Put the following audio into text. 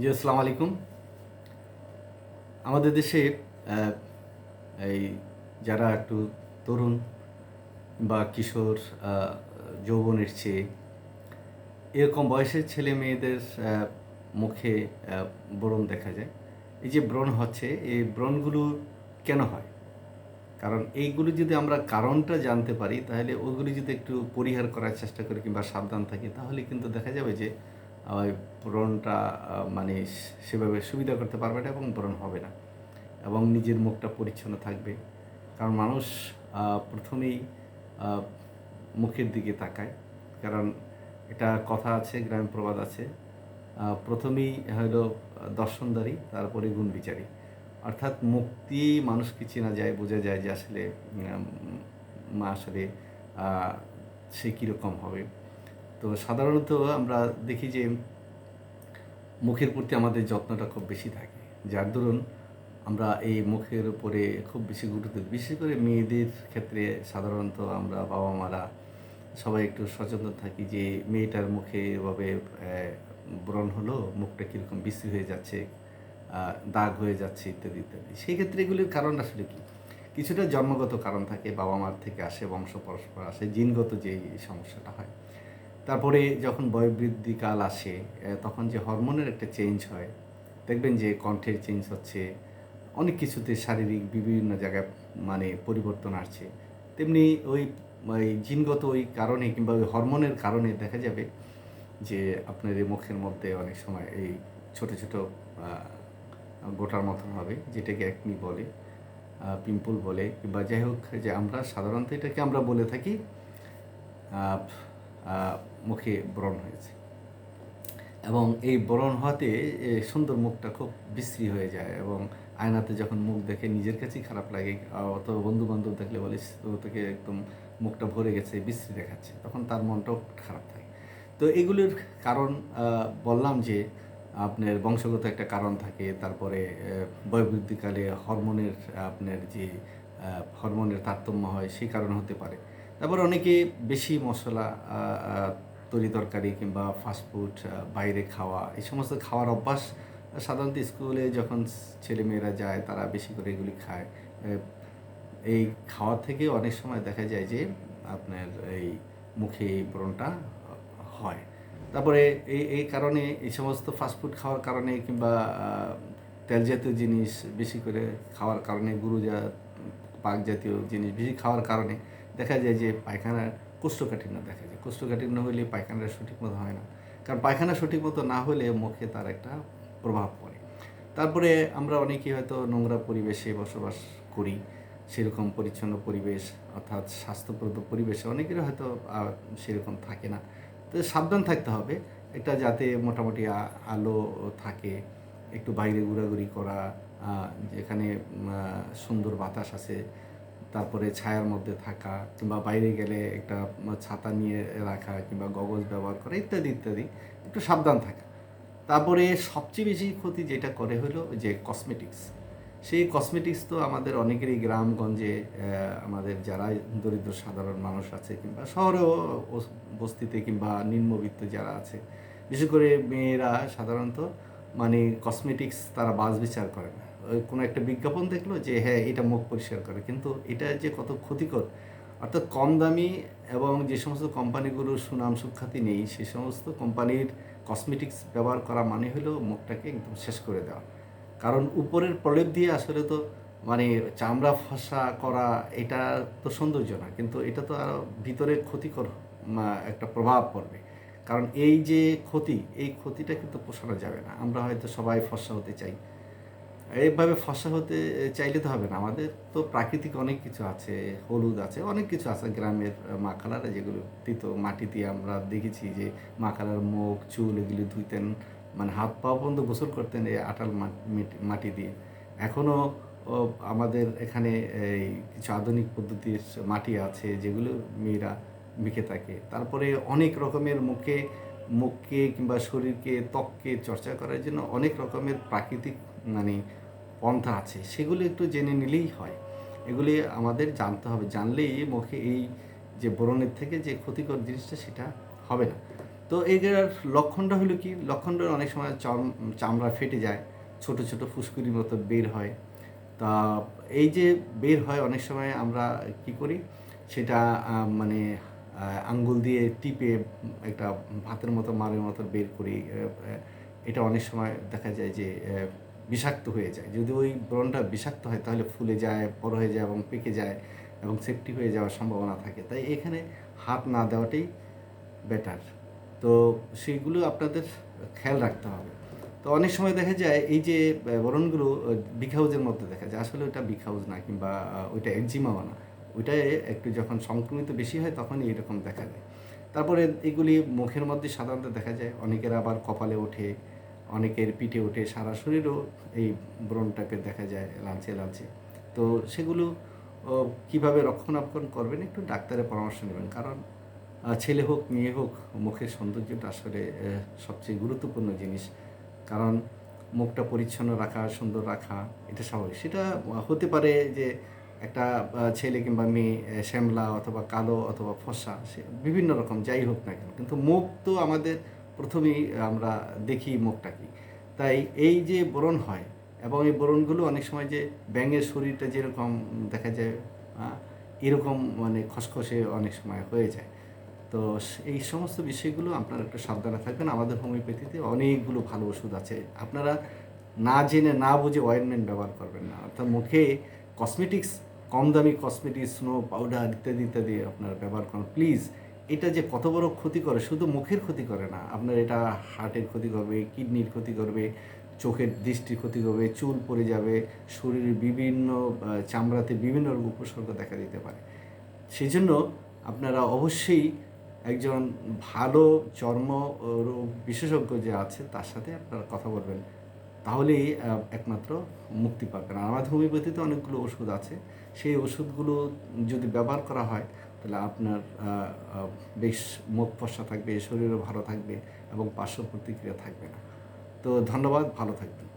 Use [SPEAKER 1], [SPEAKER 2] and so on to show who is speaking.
[SPEAKER 1] জি, আসসালামু আলাইকুম। আমাদের দেশে এই যারা একটু তরুণ বা কিশোর যৌবনের চেয়ে এরকম বয়সের ছেলে মেয়েদের মুখে ব্রণ দেখা যায়। এই যে ব্রণ হচ্ছে, এই ব্রণগুলো কেন হয়? কারণ এইগুলো যদি আমরা কারণটা জানতে পারি, তাহলে ওগুলি যদি একটু পরিহার করার চেষ্টা করি কিংবা সাবধান থাকি, তাহলে কিন্তু দেখা যাবে যে ওই ব্রণটা আহ, মানে সেভাবে সুবিধা করতে পারবে না এবং পূরণ হবে না এবং নিজের মুখটা পরিচ্ছন্ন থাকবে। কারণ মানুষ প্রথমেই মুখের দিকে তাকায়। কারণ এটা কথা আছে গ্রাম প্রবাদ আছে। প্রথমেই হলো দর্শনদারি তারপরে গুণ বিচারী অর্থাৎ মুক্তি মানুষকে চেনা যায় বোঝা যায় যে আসলে আসলে সে কীরকম হবে। তো সাধারণত আমরা দেখি যে মুখের প্রতি আমাদের যত্নটা খুব বেশি থাকে। যার দরুন আমরা এই মুখের উপরে খুব বেশি গুরুত্ব দিই। বিশেষ করে মেয়েদের ক্ষেত্রে সাধারণত আমরা বাবা মারা সবাই একটু সচেতন থাকি যে মেয়েটার মুখে এভাবে ব্রণ হলো, মুখটা কীরকম বিশ্রী হয়ে যাচ্ছে দাগ হয়ে যাচ্ছে ইত্যাদি ইত্যাদি। সেই ক্ষেত্রে এগুলির কারণ আসলে কি? কিছুটা জন্মগত কারণ থাকে বাবা মার থেকে আসে, বংশ পরস্পর আসে, জিনগত যে সমস্যাটা হয়। তারপরে যখন বয়োবৃদ্ধিকাল আসে তখন যে হরমোনের একটা চেঞ্জ হয়, দেখবেন যে কণ্ঠের চেঞ্জ হচ্ছে, অনেক কিছুতে শারীরিক বিভিন্ন জায়গায় মানে পরিবর্তন আসছে। তেমনি ওই জিনগত ওই কারণে কিংবা ওই হরমোনের কারণে দেখা যাবে যে আপনার এই মুখের মধ্যে অনেক সময় এই ছোট ছোট গোটার মতন হবে, যেটাকে একমি বলে পিম্পল বলে, কিংবা যাই হোক, যে আমরা সাধারণত এটাকে আমরা বলে থাকি মুখে ব্রণ হয়েছে। এবং এই ব্রণ হওয়াতে সুন্দর মুখটা খুব বিশ্রী হয়ে যায় এবং আয়নাতে যখন মুখ দেখে নিজের কাছেই খারাপ লাগে অথবা বন্ধু বান্ধব দেখলে বলিস তো থেকে একদম মুখটা ভরে গেছে, বিশ্রী দেখাচ্ছে। তখন তার মনটাও খারাপ থাকে। তো এগুলির কারণ বললাম যে আপনার বংশগত একটা কারণ থাকে, তারপরে বয়োবৃদ্ধিকালে হরমোনের, আপনার যে হরমোনের তারতম্য হয়, সেই কারণ হতে পারে। তারপর অনেকে বেশি মশলা তরি তরকারি কিংবা ফাস্টফুড বাইরে খাওয়া, এই সমস্ত খাওয়ার অভ্যাস সাধারণত স্কুলে যখন ছেলেমেয়েরা যায় তারা বেশি করে এগুলি খায়। এই খাওয়া থেকে অনেক সময় দেখা যায় যে আপনার এই মুখে এই ব্রণটা হয়। তারপরে এই এই কারণে এই সমস্ত ফাস্টফুড খাওয়ার কারণে কিংবা তেল জাতীয় জিনিস বেশি করে খাওয়ার কারণে গুরু যা পাক জাতীয় জিনিস বেশি খাওয়ার কারণে দেখা যায় যে পায়খানার কোষ্ঠকাঠিন্য দেখা যায়। কোষ্ঠকাঠিন্য হলে পায়খানাটা সঠিক মতো হয় না। কারণ পায়খানা সঠিক মতো না হলে মুখে তার একটা প্রভাব পড়ে। তারপরে আমরা অনেকেই হয়তো নোংরা পরিবেশে বসবাস করি, সেরকম পরিচ্ছন্ন পরিবেশ অর্থাৎ স্বাস্থ্যপ্রদ পরিবেশে অনেকের হয়তো সেরকম থাকে না। তো সাবধান থাকতে হবে। এটা যাতে মোটামুটি আলো থাকে, একটু বাইরে ঘোরাঘুরি করা যেখানে সুন্দর বাতাস আছে তারপরে ছায়ার মধ্যে থাকা কিংবা বাইরে গেলে একটা ছাতা নিয়ে রাখা কিংবা গগজ ব্যবহার করা ইত্যাদি ইত্যাদি, একটু সাবধান থাকা। তারপরে সবচেয়ে বেশি ক্ষতি যেটা করে হলো যে কসমেটিক্স সেই কসমেটিক্স তো আমাদের অনেকেরই গ্রামগঞ্জে আমাদের যারা দরিদ্র সাধারণ মানুষ আছে কিংবা শহরেও বস্তিতে কিংবা নিম্নবিত্ত যারা আছে, বিশেষ করে মেয়েরা সাধারণত মানে কসমেটিক্স তারা বাজ বিচার করে না। কোনো একটা বিজ্ঞাপন দেখল যে হ্যাঁ এটা মুখ পরিষ্কার করে। কিন্তু এটা যে কত ক্ষতিকর। অর্থাৎ কম দামি এবং যে সমস্ত কোম্পানিগুলোর সুনাম সুখ্যাতি নেই, সে সমস্ত কোম্পানির কসমেটিক্স ব্যবহার করা মানে হলো মুখটাকে একদম শেষ করে দেওয়া। কারণ উপরের প্রলেপ দিয়ে আসলে তো মানে চামড়া ফসা করা, এটা তো সৌন্দর্য না। কিন্তু এটা তো আরও ভিতরে ক্ষতিকর একটা প্রভাব পড়বে। কারণ এই যে ক্ষতি, এই ক্ষতিটা কিন্তু পোষানো যাবে না। আমরা হয়তো সবাই ফসা হতে চাই। এইভাবে ফসা হতে চাইলে তো হবে না। আমাদের তো প্রাকৃতিক অনেক কিছু আছে, হলুদ আছে, অনেক কিছু আছে গ্রামের মাখালারা যেগুলো মাটি দিয়ে আমরা দেখেছি যে মাখালার মুখ, চুল এগুলি ধুইতেন মানে হাত পা পর্যন্ত গোসল করতেন এই আটাল মাটি দিয়ে। এখনও আমাদের এখানে এই কিছু আধুনিক পদ্ধতির মাটি আছে যেগুলো মেয়েরা মেখে থাকে। তারপরে অনেক রকমের মুখে, মুখকে কিংবা শরীরকে ত্বককে চর্চা করার জন্য অনেক রকমের প্রাকৃতিক মানে পন্থা আছে, সেগুলো একটু জেনে নিলেই হয়। এগুলি আমাদের জানতে হবে। জানলেই মুখে এই যে ব্রণের থেকে যে ক্ষতিকর জিনিসটা, সেটা হবে না। তো এটার লক্ষণটা হলো কি? লক্ষণটা অনেক সময় চম- চামড়া ফেটে যায়, ছোট ছোট ফুসকুড়ির মতো বের হয়। তা এই যে বের হয়, অনেক সময় আমরা কি করি? সেটা মানে আঙ্গুল দিয়ে টিপে একটা ভাতের মতো, মারের মতো বের করি। এটা অনেক সময় দেখা যায় যে বিষাক্ত হয়ে যায়। যদি ওই ব্রণটা বিষাক্ত হয়, তাহলে ফুলে যায়, বড় হয়ে যায় এবং পেকে যায় এবং সেফটি হয়ে যাওয়ার সম্ভাবনা থাকে। তাই এখানে হাত না দেওয়াটাই বেটার তো সেইগুলো আপনাদের খেয়াল রাখতে হবে। তো অনেক সময় দেখা যায়, এই যে বরণগুলো বিগ হাউজের মধ্যে দেখা যায়, আসলে ওটা বিগ হাউস না কিংবা ওইটা একজিমাও না। ওইটাই একটু যখন সংক্রমিত বেশি হয়, তখনই এরকম দেখা যায়। তারপরে এগুলি মুখের মধ্যে সাধারণত দেখা যায়, অনেকের আবার কপালে ওঠে অনেকের পিঠে ওঠে সারা শরীরও এই ব্রণটাকে দেখা যায় লালচে লালচে। তো সেগুলো কীভাবে রক্ষণাবেক্ষণ করবেন একটু ডাক্তারের পরামর্শ নেবেন। কারণ ছেলে হোক, মেয়ে হোক মুখের সৌন্দর্যটা আসলে সবচেয়ে গুরুত্বপূর্ণ জিনিস। কারণ, মুখটা পরিচ্ছন্ন রাখা, সুন্দর রাখা, এটা স্বাভাবিক। সেটা হতে পারে যে একটা ছেলে কিংবা মেয়ে শ্যামলা অথবা কালো অথবা ফর্সা সে বিভিন্ন রকম, যাই হোক না কেন। কিন্তু মুখ তো আমাদের প্রথমেই আমরা দেখি মুখটা কি। তাই এই যে ব্রণ হয় এবং এই বরণগুলো অনেক সময় যে ব্যাঙের শরীরটা যেরকম দেখা যায় এরকম মানে খসখসে অনেক সময় হয়ে যায়। তো এই সমস্ত বিষয়গুলো আপনারা একটু সাবধানে থাকবেন। আমাদের হোমিওপ্যাথিতে অনেকগুলো ভালো ওষুধ আছে। আপনারা না জেনে না বুঝে অয়েনমেন্ট ব্যবহার করবেন না। অর্থাৎ মুখে কসমেটিক্স কম দামি কসমেটিক্স স্নো পাউডার ইত্যাদি ইত্যাদি আপনারা ব্যবহার করুন। প্লিজ এটা যে কত বড় ক্ষতি করে, শুধু মুখের ক্ষতি করে না, আপনার এটা হার্টের ক্ষতি করবে, কিডনির ক্ষতি করবে, চোখের দৃষ্টির ক্ষতি করবে, চুল পড়ে যাবে, শরীরের বিভিন্ন চামড়াতে বিভিন্ন রোগ উপসর্গ দেখা দিতে পারে। সেই জন্য আপনারা অবশ্যই একজন ভালো চর্ম রোগ বিশেষজ্ঞ যে আছে, তার সাথে আপনারা কথা বলবেন। তাহলেই একমাত্র মুক্তি পাবেন। আমাদের হোমিওপ্যাথিতে অনেকগুলো ওষুধ আছে। সেই ওষুধগুলো যদি ব্যবহার করা হয় তাহলে আপনার বেশ মুখ ফসা থাকবে, শরীরও ভালো থাকবে এবং পার্শ্ব প্রতিক্রিয়া থাকবে না। তো ধন্যবাদ, ভালো থাকবেন।